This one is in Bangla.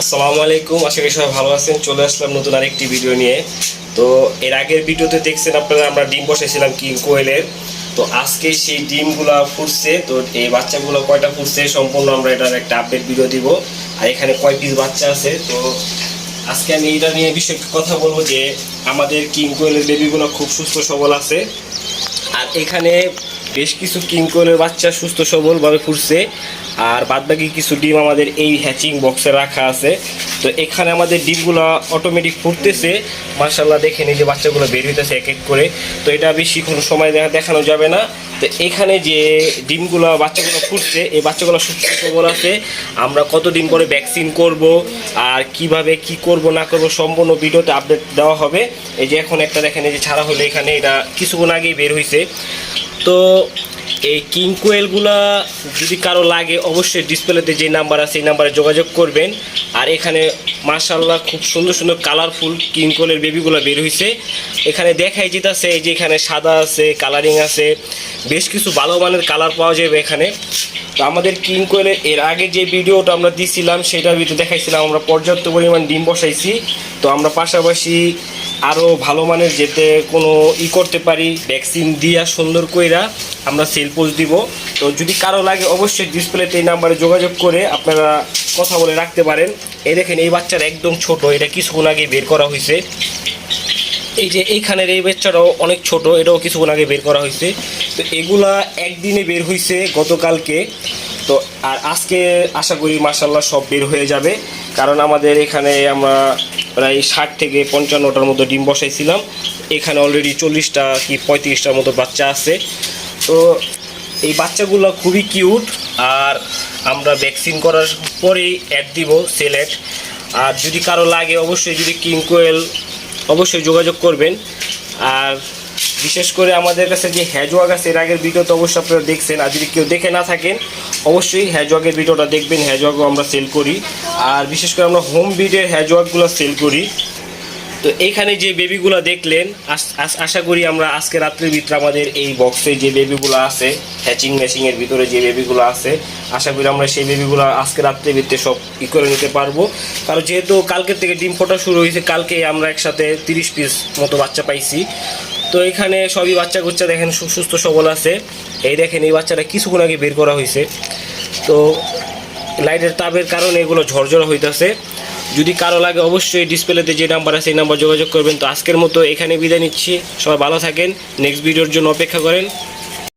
আসসালামু আলাইকুম, আশা করি সবাই ভালো আছেন। চলে আসলাম নতুন আরেকটি ভিডিও নিয়ে। তো এর আগের ভিডিওতে দেখছেন আপনারা, আমরা ডিম বসেছিলাম কিং কোয়েলের। তো আজকে সেই ফুটছে। তো এই বাচ্চাগুলো কয়টা ফুটছে সম্পূর্ণ আমরা এটার একটা আপডেট ভিডিও দিব। আর এখানে কয় পিস বাচ্চা আছে। তো আজকে আমি এটা নিয়ে বিষয়ে কথা বলব যে, আমাদের কিং কোয়েলের বেবিগুলো খুব সুস্থ সবল আছে। আর এখানে বেশ কিছু কিং কোয়েলের বাচ্চা সুস্থ সবলভাবে ফুটছে। আর বাদবাকি কিছু ডিম আমাদের এই হ্যাচিং বক্সে রাখা আছে। তো এখানে আমাদের ডিমগুলো অটোমেটিক ফুটতেছে। মার্শাল্লাহ দেখেন এই যে বাচ্চাগুলো বের হইতেছে এক এক করে। তো এটা বেশি কোনো সময় দেখা দেখানো যাবে না। তো এখানে যে ডিমগুলো, বাচ্চাগুলো ফুটছে, এই বাচ্চাগুলো সুস্থ সবল আছে। আমরা কতদিন পরে ভ্যাকসিন করব, আর কীভাবে কি করব, না করব সম্পূর্ণ ভিডিওতে আপডেট দেওয়া হবে। এই যে এখন একটা দেখেন, এই যে ছাড়া হলো এখানে। এটা কিছুক্ষণ আগেই বের হয়েছে তো এই কিং কোয়েলগুলা যদি কারও লাগে, অবশ্যই ডিসপ্লেতে যে নাম্বার আছে, এই নাম্বারে যোগাযোগ করবেন। আর এখানে মার্শাল্লাহ খুব সুন্দর সুন্দর কালারফুল কিং কোয়েলের বেবিগুলো বের হয়েছে এখানে দেখাই যেতেছে, এই যে এখানে সাদা আছে কালারিং আছে, বেশ কিছু ভালো মানের কালার পাওয়া যাবে এখানে। তো আমাদের কিং কোয়েলের এর আগে যে ভিডিওটা আমরা দিছিলাম, সেটার ভিতরে দেখাইছিলাম, আমরা পর্যাপ্ত পরিমাণ ডিম বসাইছি। তো আমরা পাশাপাশি আরও ভালো মানের যেতে কোনো ই করতে পারি ভ্যাকসিন দিয়া সুন্দর কইরা আমরা সেল পোস্ট দিব। তো যদি কারও লাগে অবশ্যই ডিসপ্লেতে এই নাম্বারে যোগাযোগ করে আপনারা কথা বলে রাখতে পারেন। এই দেখেন, এই বাচ্চার একদম ছোট, এটা কিছুক্ষণ আগে বের করা হয়েছে এই যে এইখানের এই বাচ্চাটাও অনেক ছোট, এটাও কিছুক্ষণ আগে বের করা হয়েছে তো এগুলা একদিনে বের হয়েছে গতকালকে। তো আর আজকে আশা করি মাসাল্লাহ সব বের হয়ে যাবে। কারণ আমাদের এখানে আমরা প্রায় ষাট থেকে পঞ্চান্নটার মতো ডিম বসাইছিলাম। এখানে অলরেডি চল্লিশটা কি পঁয়ত্রিশটার মতো বাচ্চা আছে। তো এই বাচ্চাগুলো খুবই কিউট আর আমরা ভ্যাকসিন করার পরেই অ্যাড দিব সেলেট আর যদি কারও লাগে, অবশ্যই যদি কিং কোয়েল অবশ্যই যোগাযোগ করবেন। আর বিশেষ করে আমাদের কাছে যে হ্যাজওয়াগ আছে, এর আগের ভিডিও তো অবশ্যই আপনারা দেখছেন। আর যদি কেউ দেখে না থাকেন, অবশ্যই হ্যাজওয়াগের ভিডিওটা দেখবেন হ্যাজওয়াগও আমরা সেল করি। আর বিশেষ করে আমরা হোম বিডের হ্যাজওয়াগগুলো সেল করি। তো এইখানে যে বেবিগুলো দেখলেন আশা করি আমরা আজকে রাত্রের ভিতরে আমাদের এই বক্সে যে বেবিগুলো আছে হ্যাচিং ম্যাচিংয়ের ভিতরে যে বেবিগুলো আছে, আশা করি আমরা সেই বেবিগুলো আজকে রাত্রের ভিতরে সব ই করে নিতে পারব। কারণ যেহেতু কালকের থেকে ডিম ফোটা শুরু হয়েছে, কালকে আমরা একসাথে তিরিশ পিস মতো বাচ্চা পাইছি। তো এখানে সবই বাচ্চা কুচ্চা দেখেন সুস্থ সবল আছে। এই দেখেন, এই বাচ্চাটা কিছুক্ষণ আগে বের করা হয়েছে। তো লাইটের তাপের কারণে এগুলো ঝরঝরা হইতেছে। যদি কারও লাগে, অবশ্যই ডিসপ্লেতে যে নাম্বার আছে, এই নাম্বার যোগাযোগ করবেন। তো আজকের মতো এখানে বিদায় নিচ্ছি। সবাই ভালো থাকেন। নেক্সট ভিডিওর জন্য অপেক্ষা করেন।